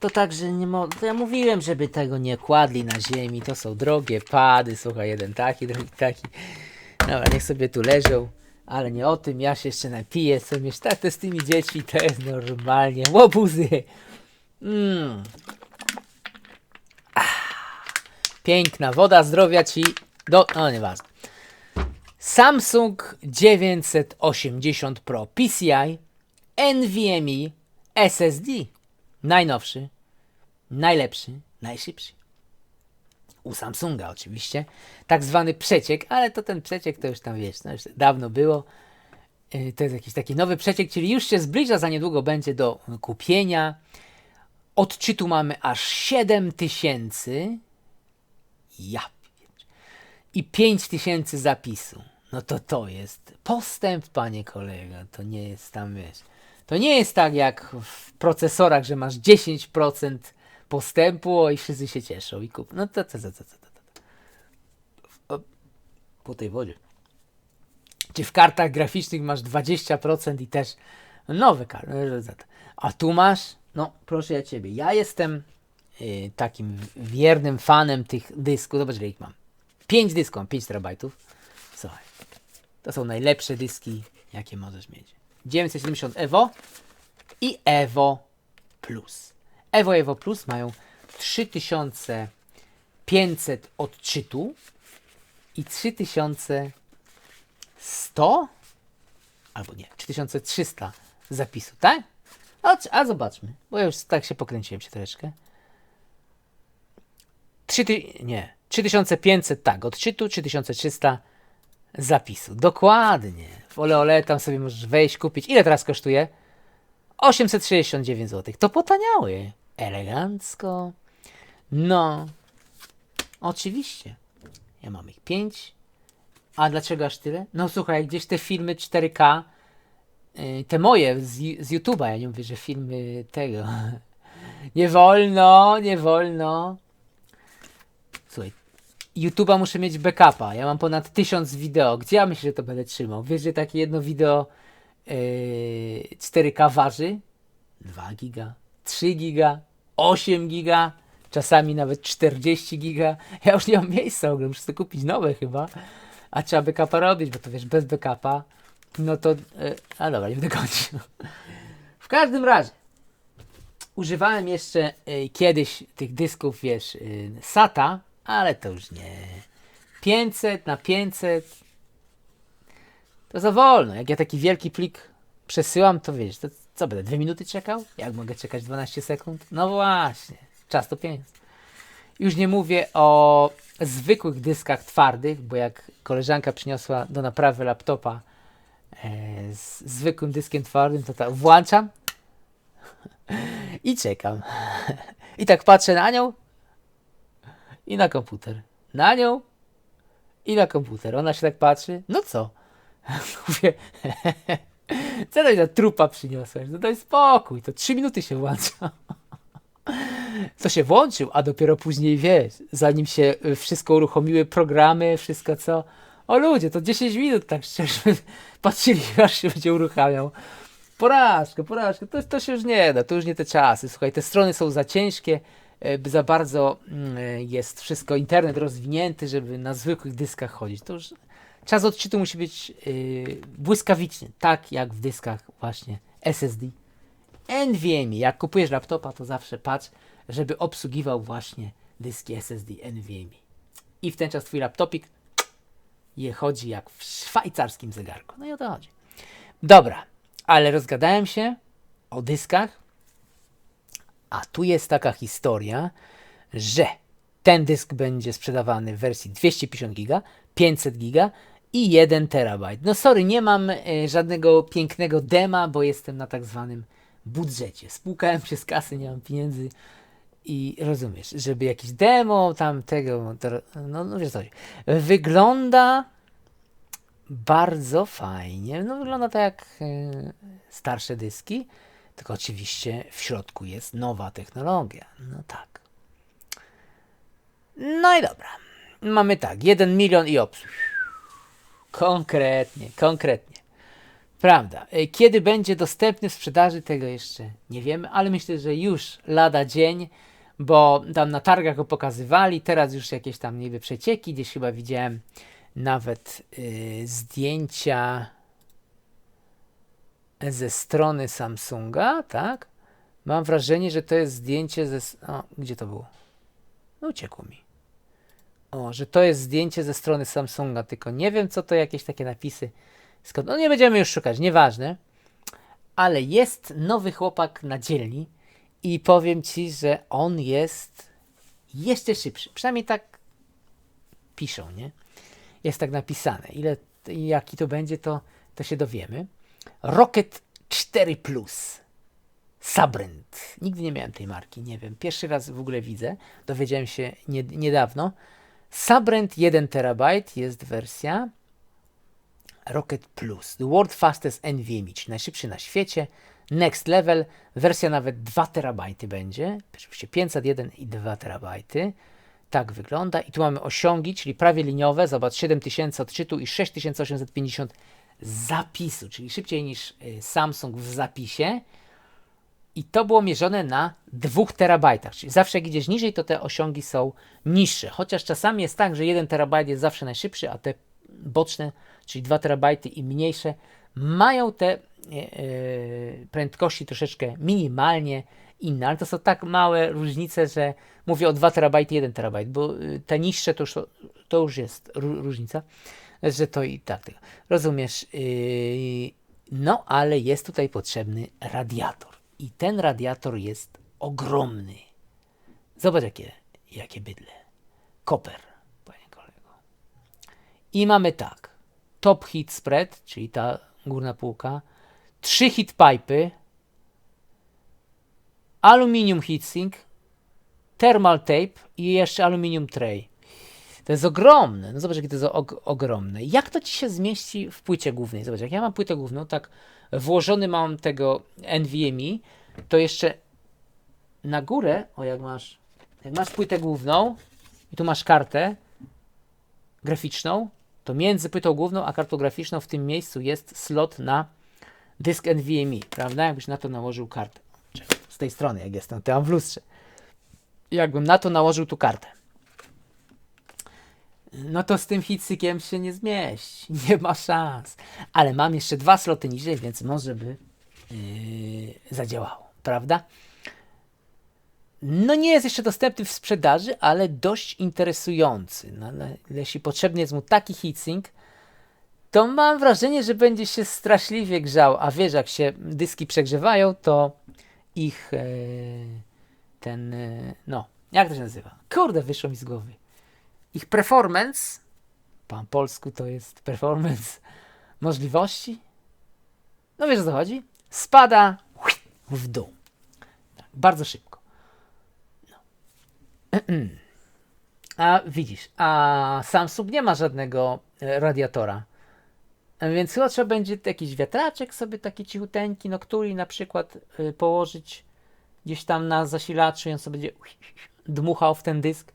To także nie mo... To ja mówiłem, żeby tego nie kładli na ziemi. To są drogie pady. Słuchaj, jeden taki, drugi taki. Dobra, niech sobie tu leżą. Ale nie o tym, ja się jeszcze napiję. Co wiesz, tak to z tymi dziećmi to jest normalnie. Łobuzy! Mm. Ah. Piękna woda, zdrowia ci do... No, nieważne. Samsung 980 Pro PCI NVMe SSD. Najnowszy, najlepszy, najszybszy. U Samsunga oczywiście. Tak zwany przeciek, ale to ten przeciek to już tam wiesz, no już dawno było. Yy, To jest jakiś taki nowy przeciek, czyli już się zbliża, za niedługo będzie do kupienia. Odczytu mamy aż 7000. Ja pierdzie- i 5000 zapisu. No to to jest postęp, panie kolego. To nie jest tam, wiesz. To nie jest tak jak w procesorach, że masz 10% postępu i wszyscy się cieszą i kup. No to, to, to, to, to, to, to. O, Po tej wodzie. Czy w kartach graficznych masz 20% i też nowe karty. A tu masz, no proszę ja ciebie, ja jestem y, takim wiernym fanem tych dysków. Zobacz, ile ich mam. 5 dysków, mam 5 terabajtów. Słuchaj, to są najlepsze dyski, jakie możesz mieć. 970 Evo i Evo Plus. Evo i Evo Plus mają 3500 odczytu i 3100 albo nie, 3300 zapisu, tak? A, a zobaczmy, bo ja już tak się pokręciłem się troszeczkę. 3 ty, nie, 3500 tak, odczytu, 3300 zapisu. Dokładnie. W Ole Ole tam sobie możesz wejść, kupić. Ile teraz kosztuje? 869 zł. To potaniały. Elegancko. No. Oczywiście. Ja mam ich 5. A dlaczego aż tyle? No słuchaj, gdzieś te filmy 4K, y, te moje z, z YouTube'a, ja nie mówię, że filmy tego. Nie wolno, nie wolno. YouTube'a muszę mieć backupa. Ja mam ponad 1000 wideo. Gdzie ja myślę, że to będę trzymał? Wiesz, że takie jedno wideo yy, 4K waży? 2 giga, 3 giga, 8 giga, czasami nawet 40 giga. Ja już nie mam miejsca w ogóle, muszę sobie kupić nowe chyba. A trzeba backupa robić, bo to wiesz, bez backupa, no to... Yy, a dobra, nie będę kończył. W każdym razie, używałem jeszcze y, kiedyś tych dysków, wiesz, y, SATA, ale to już nie. 500 na 500 to za wolno. Jak ja taki wielki plik przesyłam, to wiesz, to co będę, dwie minuty czekał? Jak mogę czekać 12 sekund? No właśnie, czas to pieniądz. Już nie mówię o zwykłych dyskach twardych, bo jak koleżanka przyniosła do naprawy laptopa e, z zwykłym dyskiem twardym, to tak włączam i czekam. I tak patrzę na nią i na komputer. Na nią i na komputer. Ona się tak patrzy. No co? Mówię, co to za trupa przyniosłeś? No daj spokój, to trzy minuty się włącza. Co się włączył, a dopiero później wiesz, zanim się y, wszystko uruchomiły, programy, wszystko co. O ludzie, to 10 minut tak szczerze patrzyli, aż się będzie uruchamiał. Porażka, porażka, to, to się już nie da, to już nie te czasy. Słuchaj, te strony są za ciężkie, za bardzo mm, e, jest wszystko, internet rozwinięty, żeby na zwykłych dyskach chodzić. To już czas odczytu musi być yy, błyskawiczny, tak jak w dyskach właśnie SSD. NVMe, jak kupujesz laptopa, to zawsze patrz, żeby obsługiwał właśnie dyski SSD NVMe. I w ten czas twój laptopik je chodzi jak w szwajcarskim zegarku. No i o to chodzi. Dobra, ale rozgadałem się o dyskach, a tu jest taka historia, że ten dysk będzie sprzedawany w wersji 250 giga, 500 giga i 1 terabajt. No sorry, nie mam e, żadnego pięknego dema, bo jestem na tak zwanym budżecie. Spłukałem się z kasy, nie mam pieniędzy i rozumiesz, żeby jakiś demo tam tego, to, no, no wiesz co. Wygląda bardzo fajnie. No wygląda tak jak e, starsze dyski, tylko oczywiście w środku jest nowa technologia. No tak. No i dobra. Mamy tak, 1 milion i obsług. Konkretnie, konkretnie. Prawda. E, Kiedy będzie dostępny w sprzedaży, tego jeszcze nie wiemy, ale myślę, że już lada dzień, bo tam na targach go pokazywali, teraz już jakieś tam niby przecieki, gdzieś chyba widziałem nawet y, zdjęcia ze strony Samsunga, tak? Mam wrażenie, że to jest zdjęcie ze... O, gdzie to było? No, uciekło mi. O, że to jest zdjęcie ze strony Samsunga, tylko nie wiem, co to jakieś takie napisy. Skąd? No nie będziemy już szukać, nieważne. Ale jest nowy chłopak na dzielni i powiem ci, że on jest jeszcze szybszy. Przynajmniej tak piszą, nie? Jest tak napisane. Ile, jaki to będzie, to, to się dowiemy. Rocket 4 Plus. Sabrent. Nigdy nie miałem tej marki, nie wiem. Pierwszy raz w ogóle widzę. Dowiedziałem się nie, niedawno. Sabrent 1 TB jest wersja. Rocket Plus. The World Fastest NVMe, czyli najszybszy na świecie. Next Level. Wersja nawet 2 TB będzie. Oczywiście 501 i 2 TB. Tak wygląda. I tu mamy osiągi, czyli prawie liniowe. Zobacz, 7000 odczytu i 6850 zapisu, czyli szybciej niż y, Samsung w zapisie. I to było mierzone na 2 terabajtach, czyli zawsze jak idziesz niżej, to te osiągi są niższe. Chociaż czasami jest tak, że 1 terabajt jest zawsze najszybszy, a te boczne, czyli 2 terabajty i mniejsze, mają te e, e, prędkości troszeczkę minimalnie inne, ale to są tak małe różnice, że mówię o 2 terabajty, 1 terabajt, bo y, te niższe to już, to już jest ró- różnica, że to i tak. Rozumiesz? Yy, no, ale jest tutaj potrzebny radiator. I ten radiator jest ogromny. Zobacz, jakie, jakie bydle. Koper, panie kolego. I mamy tak. Top hit spread, czyli ta górna półka. Trzy hit pipe'y. Aluminium heatsink. Thermal tape i jeszcze aluminium tray. To jest ogromne. No zobacz, jakie to jest og- ogromne. Jak to ci się zmieści w płycie głównej? Zobacz, jak ja mam płytę główną, tak włożony mam tego NVMe, to jeszcze na górę, o jak masz, jak masz płytę główną i tu masz kartę graficzną, to między płytą główną a kartą graficzną w tym miejscu jest slot na dysk NVMe, prawda? Jakbyś na to nałożył kartę. Tej strony, jak jestem, to ja mam w lustrze. Jakbym na to nałożył tu kartę no to z tym hitsykiem się nie zmieści. Nie ma szans. Ale mam jeszcze dwa sloty niżej, więc może by yy, zadziałało, prawda? No nie jest jeszcze dostępny w sprzedaży, ale dość interesujący. No, jeśli potrzebny jest mu taki heatsink, to mam wrażenie, że będzie się straszliwie grzał. A wiesz, jak się dyski przegrzewają, to ich e, ten, e, no, jak to się nazywa? Kurde, wyszło mi z głowy ich performance, po polsku to jest performance możliwości, no wiesz o co chodzi, spada w dół. Tak, bardzo szybko. No. A widzisz, a Samsung nie ma żadnego radiatora. Więc chyba trzeba będzie jakiś wiatraczek sobie taki cichuteńki, no który na przykład y, położyć gdzieś tam na zasilaczu i on sobie będzie dmuchał w ten dysk.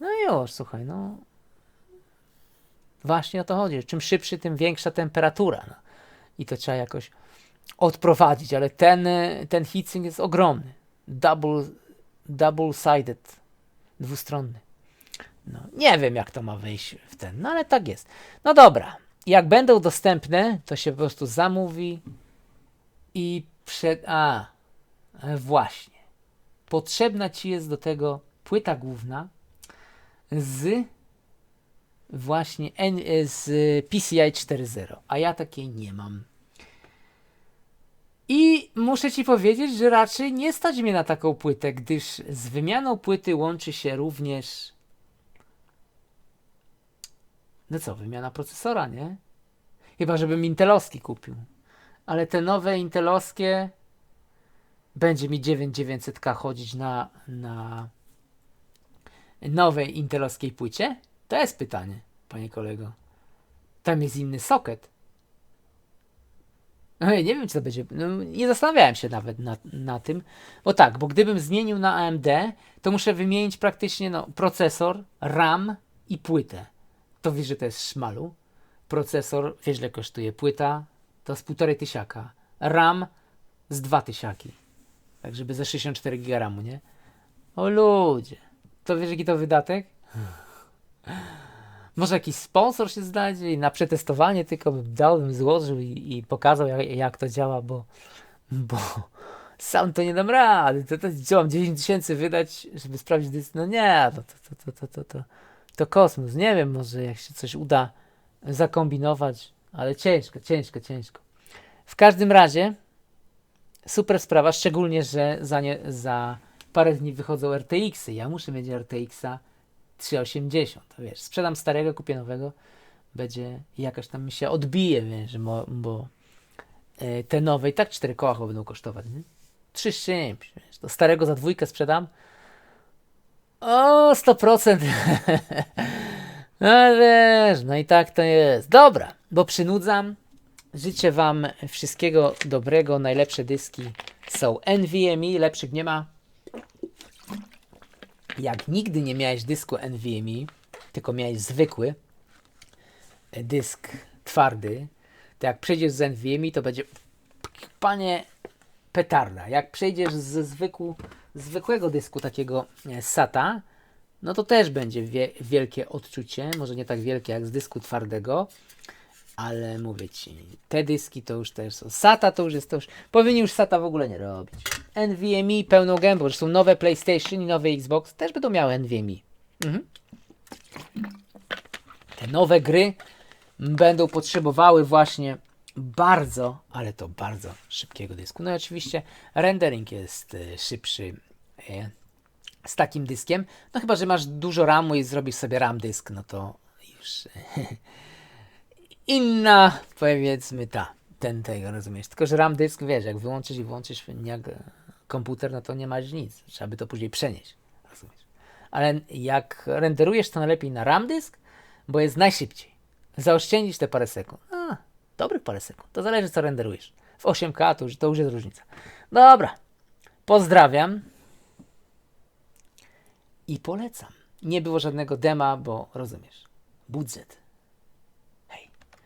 No i już, słuchaj, no. Właśnie o to chodzi. Czym szybszy, tym większa temperatura. No. I to trzeba jakoś odprowadzić, ale ten, y, ten heatsink jest ogromny. Double, double-sided, dwustronny. No, nie wiem, jak to ma wyjść w ten, no ale tak jest. No dobra, jak będą dostępne, to się po prostu zamówi i przed. A, właśnie. Potrzebna ci jest do tego płyta główna z właśnie N, e, z PCI 4.0, a ja takiej nie mam. I muszę ci powiedzieć, że raczej nie stać mnie na taką płytę, gdyż z wymianą płyty łączy się również. No co, wymiana procesora, nie? Chyba, żebym intelowski kupił. Ale te nowe intelowskie będzie mi 9900K chodzić na, na nowej intelowskiej płycie? To jest pytanie, panie kolego. Tam jest inny soket. No, ja nie wiem, czy to będzie. No, nie zastanawiałem się nawet na, na tym. Bo tak, bo gdybym zmienił na AMD, to muszę wymienić praktycznie no, procesor, RAM i płytę. To wiesz, że to jest szmalu. Procesor, wiesz, ile kosztuje płyta, to z półtorej tysiaka. RAM z dwa tysiaki. Tak, żeby ze 64 giga nie? O ludzie. To wiesz, jaki to wydatek? Może jakiś sponsor się znajdzie i na przetestowanie tylko bym dał, bym złożył i, i pokazał, jak, to działa, bo, sam to nie dam rady. To, to, co mam 10 tysięcy wydać, żeby sprawdzić? No nie, to, to, to, to, to, to, to kosmos. Nie wiem, może jak się coś uda zakombinować, ale ciężko, ciężko, ciężko. W każdym razie super sprawa, szczególnie, że za, nie, za parę dni wychodzą RTX-y. Ja muszę mieć RTX-a 380, to wiesz, sprzedam starego, kupię nowego, będzie jakaś tam mi się odbije, wiesz, bo, bo e, te nowe i tak 4 koła będą kosztować, nie? 3 z czymś, wiesz, to starego za dwójkę sprzedam, o, 100%. no wiesz, no i tak to jest. Dobra, bo przynudzam. Życzę Wam wszystkiego dobrego. Najlepsze dyski są NVMe, lepszych nie ma. Jak nigdy nie miałeś dysku NVMe, tylko miałeś zwykły dysk twardy, to jak przejdziesz z NVMe, to będzie panie petarda. Jak przejdziesz ze zwykłu, zwykłego dysku takiego e, SATA, no to też będzie wie, wielkie odczucie, może nie tak wielkie jak z dysku twardego, ale mówię Ci, te dyski to już też są. SATA to już jest, to już, powinni już SATA w ogóle nie robić. NVMe pełną gębą, są nowe PlayStation i nowe Xbox, też będą miały NVMe. Mhm. Te nowe gry będą potrzebowały właśnie bardzo, ale to bardzo szybkiego dysku. No i oczywiście rendering jest e, szybszy e, z takim dyskiem. No chyba, że masz dużo RAMu i zrobisz sobie RAM dysk, no to już inna, powiedzmy ta, ten tego, rozumiesz. Tylko, że RAM dysk, wiesz, jak wyłączysz i włączysz jak e, komputer, no to nie masz nic. Trzeba by to później przenieść, rozumiesz. Ale jak renderujesz, to najlepiej na RAM dysk, bo jest najszybciej. Zaoszczędzisz te parę sekund. Dobrych parę sekund. To zależy, co renderujesz. W 8K to już, to już jest różnica. Dobra. Pozdrawiam. I polecam. Nie było żadnego dema, bo rozumiesz. Budżet.